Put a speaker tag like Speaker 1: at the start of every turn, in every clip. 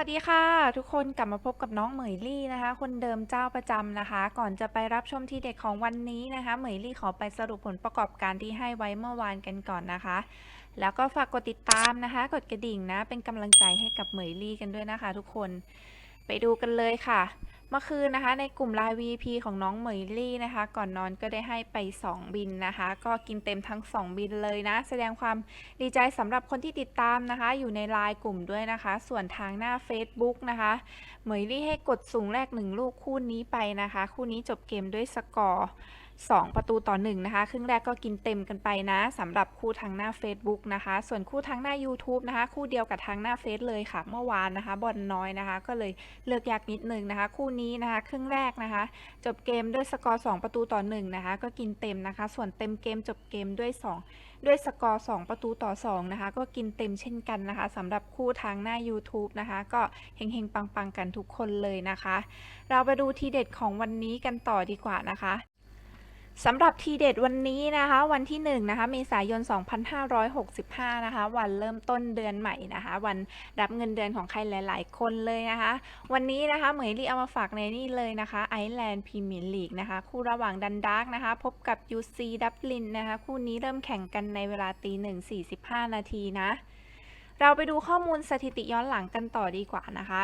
Speaker 1: วัสดีค่ะ ทุกคนกลับมาพบกับน้องเหมยลี่นะคะ คนเดิมเจ้าประจำนะคะ ก่อนจะไปรับชมทีเด็ดของวันนี้นะคะเหมยลี่ขอไปสรุปผลประกอบการที่ให้ไว้เมื่อวานกันก่อนนะคะ แล้วก็ฝากกดติดตามนะคะ กดกระดิ่งนะ เป็นกำลังใจให้กับเหมยลี่กันด้วยนะคะ ทุกคนไปดูกันเลยค่ะ เมื่อคืนนะคะ ในกลุ่มไลน์ VP ของน้องเหมยลี่นะคะ ก่อนนอนก็ได้ให้ไป 2 บินนะคะ ก็กินเต็มทั้ง 2 บินเลยนะ แสดงความดีใจสำหรับคนที่ติดตามนะคะ อยู่ในไลน์กลุ่มด้วยนะคะ ส่วนทางหน้า Facebook นะคะเหมยลี่ให้กดสูงแรก 1 ลูกคู่นี้ไปนะคะ คู่นี้จบเกมด้วยสกอร์ 2 ประตูต่อ1นะคะ ครึ่งแรกก็กินเต็มกันไปนะสำหรับคู่ทางหน้า Facebook นะคะ ส่วนคู่ทางหน้า YouTube นะคะ คู่เดียวกับทางหน้าเฟซเลยค่ะ เมื่อวานนะคะบอลน้อยนะคะ ก็เลยเลือกยากนิดนึงนะคะ คู่นี้นะคะ ครึ่งแรกนะคะ จบเกมด้วยสกอร์ 2 ประตูต่อ1นะคะ ก็กินเต็มนะคะ ส่วนเต็มเกมจบเกมด้วย 2 ด้วยสกอร์ 2 ประตูต่อ 2 นะคะ ก็กินเต็มเช่นกันนะคะสำหรับคู่ทางหน้า YouTube นะคะ ก็เฮงๆปังๆกันทุกคนเลยนะคะ เราไปดูทีเด็ดของวันนี้กันต่อดีกว่านะคะ สำหรับทีเด็ดวันนี้นะคะ วันที่1นะคะเมษายน 2565 นะคะ วันเริ่มต้นเดือนใหม่นะคะ วันรับเงินเดือนของใครหลาย ๆ คนเลยนะคะ วันนี้นะคะเหมยลี่เอามาฝากในนี่เลยนะคะไอร์แลนด์พรีเมียร์ลีกนะคะ คู่ระหว่างดันดาร์กนะคะ พบกับ UC ดับลินนะคะ คู่นี้เริ่มแข่งกันในเวลาตีหนึ่ง45 นาทีนะ เราไปดูข้อมูลสถิติย้อนหลังกันต่อดีกว่านะคะ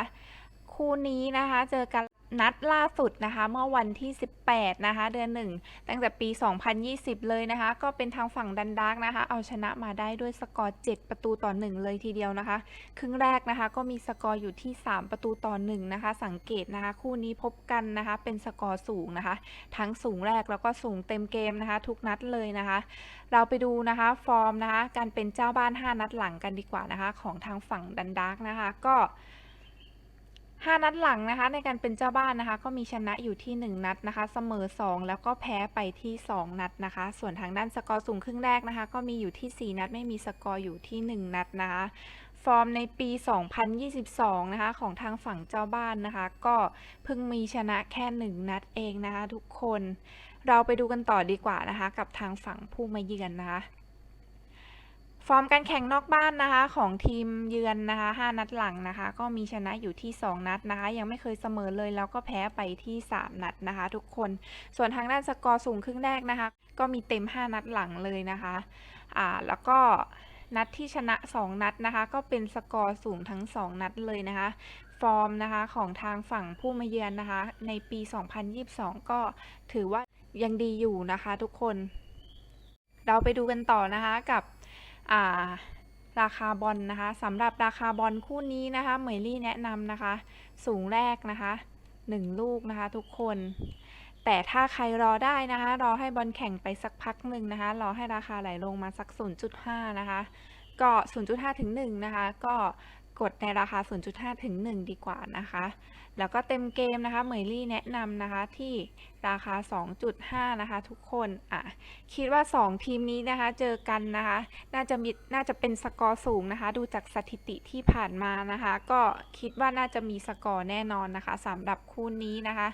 Speaker 1: คู่นี้นะคะเจอกัน นัดล่าสุดนะคะ เมื่อวันที่ 18 นะคะ เดือนหนึ่งตั้งแต่ปี 2020 เลยนะคะ ก็เป็นทางฝั่งดันดาร์กนะคะ เอาชนะมาได้ด้วยสกอร์ 7 ประตูต่อ 1 เลยทีเดียวนะคะ ครึ่งแรกนะคะก็มีสกอร์อยู่ที่ 3 ประตูต่อ 1 นะคะ สังเกตนะคะ คู่นี้พบกันนะคะ เป็นสกอร์สูงนะคะ ทั้งสูงแรกแล้วก็สูงเต็มเกมนะคะ ทุกนัดเลยนะคะ เราไปดูนะคะฟอร์มนะคะ การเป็นเจ้าบ้าน 5 นัดหลังกันดีกว่านะคะ ของทางฝั่งดันดาร์กนะคะ ก็ 5 นัดหลังนะคะ ในการเป็นเจ้าบ้านนะคะ ก็มีชนะอยู่ที่ 1 นัดนะคะ เสมอ 2 แล้วก็แพ้ไปที่ 2 นัดนะคะ ส่วนทางด้านสกอร์สูงครึ่งแรกนะคะ ก็มีอยู่ที่ 4 นัด ไม่มีสกอร์อยู่ที่ 1 นัดนะคะฟอร์มในปี 2022 นะคะ ของทางฝั่งเจ้าบ้านนะคะ ก็เพิ่งมีชนะแค่ 1 นัดเองนะคะ ทุกคน เราไปดูกันต่อดีกว่านะคะ กับทางฝั่งผู้มาเยือนนะคะ ฟอร์มการแข่งนอกบ้านนะคะของทีมเยือนนะคะ5นัดหลังนะคะ ก็มีชนะอยู่ที่ 2 นัดนะคะ ยังไม่เคยเสมอเลยแล้วก็แพ้ไปที่ 3 นัดนะคะ ทุกคนส่วนทางด้านสกอร์สูงครึ่งแรกนะคะ ก็มีเต็ม 5 นัดหลังเลยนะคะอ่าแล้วก็นัดที่ชนะ 2 นัดนะคะ ก็เป็นสกอร์สูงทั้ง 2 นัดเลยนะคะ ฟอร์มนะคะของทางฝั่งผู้มาเยือนนะคะ ในปี 2022 ก็ถือว่ายังดีอยู่นะคะ ทุกคน เราไปดูกันต่อนะคะกับ ราคาบอลนะคะสำหรับราคาบอลคู่นี้นะคะเหมยลี่แนะนำนะคะ สูงแรกนะคะ 1 ลูกนะคะทุกคน แต่ถ้าใครรอได้นะคะ รอให้บอลแข่งไปสักพักหนึ่งนะคะ รอให้ราคาไหลลงมาสัก 0.5 นะคะ ก็ 0.5 ถึง 1 นะคะ ก็ กดในราคา 0.5 ถึง 1 ดีกว่านะคะ แล้วก็เต็มเกมนะคะ เหมยลี่แนะนำนะคะที่ราคา 2.5 นะคะ ทุกคนอะคิดว่า 2 ทีมนี้นะคะ เจอกันนะคะ น่าจะมีน่าจะเป็นสกอร์สูงนะคะ ดูจากสถิติที่ผ่านมานะคะ ก็คิดว่าน่าจะมีสกอร์แน่นอนนะคะสำหรับคู่นี้นะคะ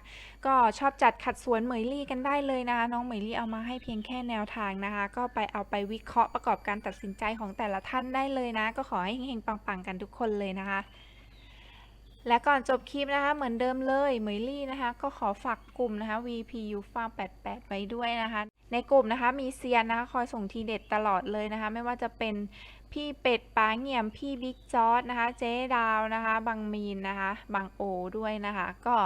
Speaker 1: ก็ชอบจัดขัดสวนเหมยลี่กันได้เลยนะคะ น้องเหมยลี่เอามาให้เพียงแค่แนวทางนะคะ ก็ไปเอาไปวิเคราะห์ประกอบการตัดสินใจของแต่ละท่านได้เลยนะ ก็ขอให้เฮงๆปังๆกันทุกคนเลยนะคะ และก่อนจบคลิปนะคะ เหมือนเดิมเลยเหมยลี่นะคะ ก็ขอฝากกลุ่มนะคะ VPU Farm 88 ไว้ด้วยนะคะ ในกลุ่มนะคะมีเซียนนะคะ คอยส่งทีเด็ดตลอดเลยนะคะ ไม่ว่าจะเป็น พี่เป็ดป้าเงี่ยมพี่บิ๊กจอร์ดนะคะ เจ๊ดาวนะคะบังมีนนะคะบังโอด้วยนะคะ ก็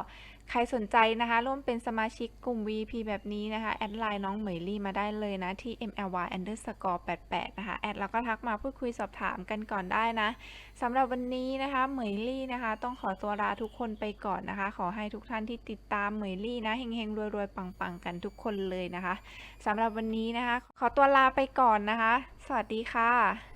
Speaker 1: ใครสนใจนะคะ ร่วมเป็นสมาชิกกลุ่ม VP แบบนี้นะคะ แอดไลน์น้องเหมยลี่มาได้เลยนะ ที่ MLY underscore 88 นะคะ แอดแล้วก็ทักมาพูดคุยสอบถามกันก่อนได้นะสำหรับวันนี้นะคะ เหมยลี่นะคะ ต้องขอตัวลาทุกคนไปก่อนนะคะ ขอให้ทุกท่านที่ติดตามเหมยลี่นะเฮงๆรวยๆ ปังๆ กันทุกคนเลยนะคะสำหรับวันนี้นะคะ ขอตัวลาไปก่อนนะคะ สวัสดีค่ะ